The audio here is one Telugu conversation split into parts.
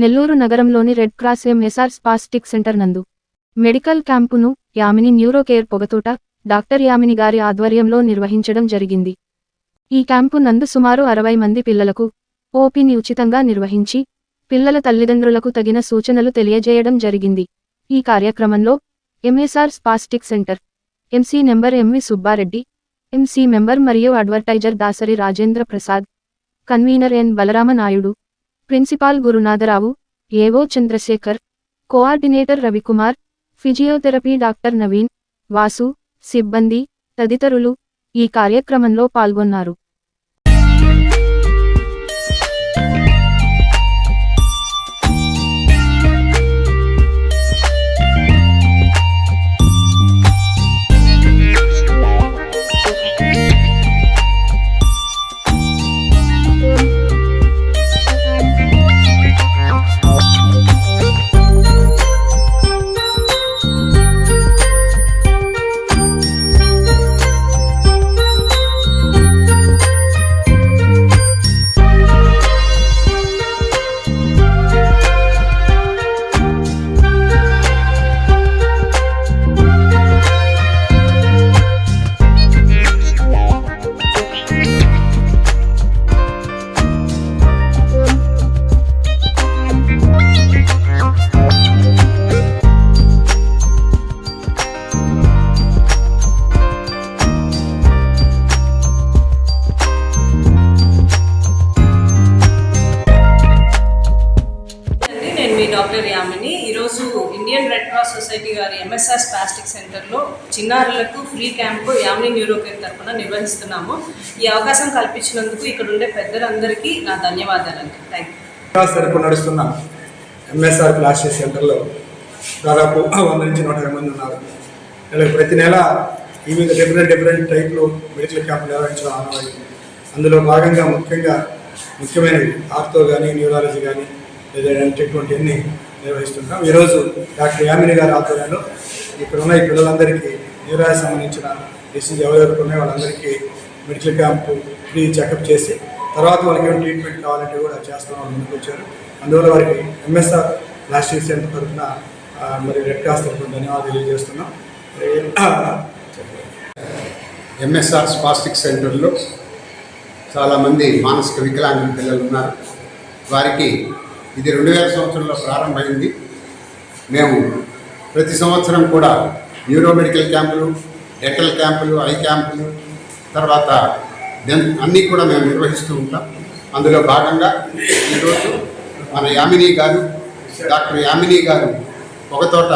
నెల్లూరు నగరంలోని red cross MSR spastic centre నందు. Medical క్యాంపును Yamini neuro care Pogathota doctor Yamini గారి ఆధ్వర్యంలో నిర్వహించడం జరిగింది. ఈ క్యాంపు నందు సుమారు అరవై మంది పిల్లలకు ఓపీని ఉచితంగా నిర్వహించి పిల్లల తల్లిదండ్రులకు తగిన సూచనలు తెలియజేయడం జరిగింది. ఈ కార్యక్రమంలో MSR spastic centre MC number MV Subbareddy MC member మరియు advertiser Dasari Rajendra Prasad convener N Balarama Naidu principal Gurunatharao AO Chandrasekhar coordinator Ravikumar physiotherapy doctor Naveen Vasu సిబ్బంది తదితరులు ఈ కార్యక్రమంలో పాల్గొన్నారు. సొసైటీ గారి ఎంఎస్ఆర్ ప్లాస్టిక్ సెంటర్లో చిన్నారులకు ఫ్రీ క్యాంపు యామ్లీ న్యూరోకేర్ తరఫున నిర్వహిస్తున్నాము. ఈ అవకాశం కల్పించినందుకు ఇక్కడ ఉండే పెద్దలందరికీ నా ధన్యవాదాలండి. థ్యాంక్ యూ వికాస్ తరపు నడుస్తున్న ఎంఎస్ఆర్ ప్లాస్టిక్ సెంటర్లో దాదాపు వంద నుంచి నూట ఇరవై మంది ఉన్నారు. ప్రతి నెల ఈ మీద డిఫరెంట్ డిఫరెంట్ టైప్లో మెడికల్ క్యాంపులు నిర్వహించడం ఆనవాయి అందులో భాగంగా ముఖ్యంగా ముఖ్యమైనవి ఆర్థో కానీ న్యూరాలజీ కానీ లేదంటే అన్ని నిర్వహిస్తున్నాం ఈరోజు డాక్టర్ యామిని గారి ఆధ్వర్యంలో ఇక్కడ ఉన్న ఈ పిల్లలందరికీ న్యూరాలజీ సంబంధించిన డిసీజ్ ఎవరెవరికి ఉన్నాయో వాళ్ళందరికీ మెడికల్ క్యాంపు ఫ్రీ చెకప్ చేసి తర్వాత వాళ్ళకి ఏమైనా ట్రీట్మెంట్ కావాలంటే కూడా చేస్తాం వాళ్ళు ముందుకు వచ్చారు అందువల్ల వారికి ఎంఎస్ఆర్ ప్లాస్టిక్ సెంటర్ తరఫున మరి రెడ్ క్రాస్ తరఫున ధన్యవాదాలు తెలియజేస్తున్నాం. ఎంఎస్ఆర్ స్పాస్టిక్ సెంటర్లో చాలామంది మానసిక వికలాంగుల పిల్లలు ఉన్నారు. వారికి ఇది రెండు వేల సంవత్సరంలో ప్రారంభమైంది. మేము ప్రతి సంవత్సరం కూడా న్యూరో మెడికల్ క్యాంపులు డెంటల్ క్యాంపులు ఐ క్యాంపులు తర్వాత దెన్ అన్నీ కూడా మేము నిర్వహిస్తూ ఉంటాం. అందులో భాగంగా ఈరోజు మన యామిని గారు డాక్టర్ యామిని గారు ఒకతోట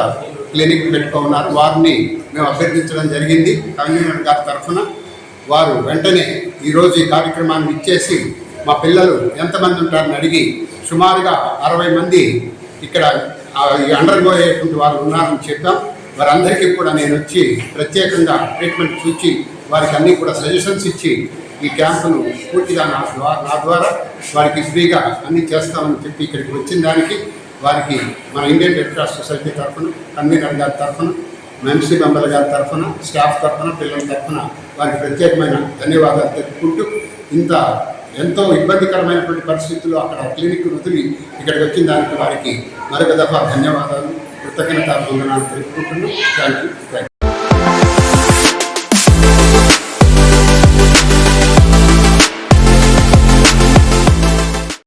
క్లినిక్ పెట్టుకున్నారు వారిని మేము అభ్యర్థించడం జరిగింది. కన్వీనర్ గారి తరఫున వారు వెంటనే ఈరోజు ఈ కార్యక్రమాన్ని ఇచ్చేసి మా పిల్లలు ఎంతమంది ఉంటారని అడిగి సుమారుగా అరవై మంది ఇక్కడ అండర్గో అయ్యేటువంటి వాళ్ళు ఉన్నారని చెప్పాం వారందరికీ కూడా నేను వచ్చి ప్రత్యేకంగా ట్రీట్మెంట్ చూచి వారికి అన్నీ కూడా సజెషన్స్ ఇచ్చి ఈ క్యాంపును పూర్తిగా నా ద్వారా నా ద్వారా వారికి ఫ్రీగా అన్నీ చేస్తామని చెప్పి ఇక్కడికి వచ్చిన దానికి వారికి మన ఇండియన్ రెడ్ క్రాస్ సొసైటీ తరఫున కన్వీనర్ గారి తరఫున ఎంసీ మెంబర్ గారి తరఫున స్టాఫ్ తరఫున పిల్లల తరఫున వారికి ప్రత్యేకమైన ధన్యవాదాలు తెలుపుకుంటూ ఇంత ఎంతో ఇబ్బందికరమైనటువంటి పరిస్థితుల్లో అక్కడ క్లినిక్ వదిలి ఇక్కడికి వచ్చిన దానికి వారికి మరొక దఫా ధన్యవాదాలు. కృతజ్ఞత వందనాలు తెలుపుకుంటున్నాం. Thank you thank you